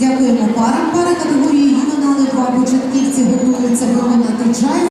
Дякуємо парам. пара категорії юнали два початківці готуються виконати джайв.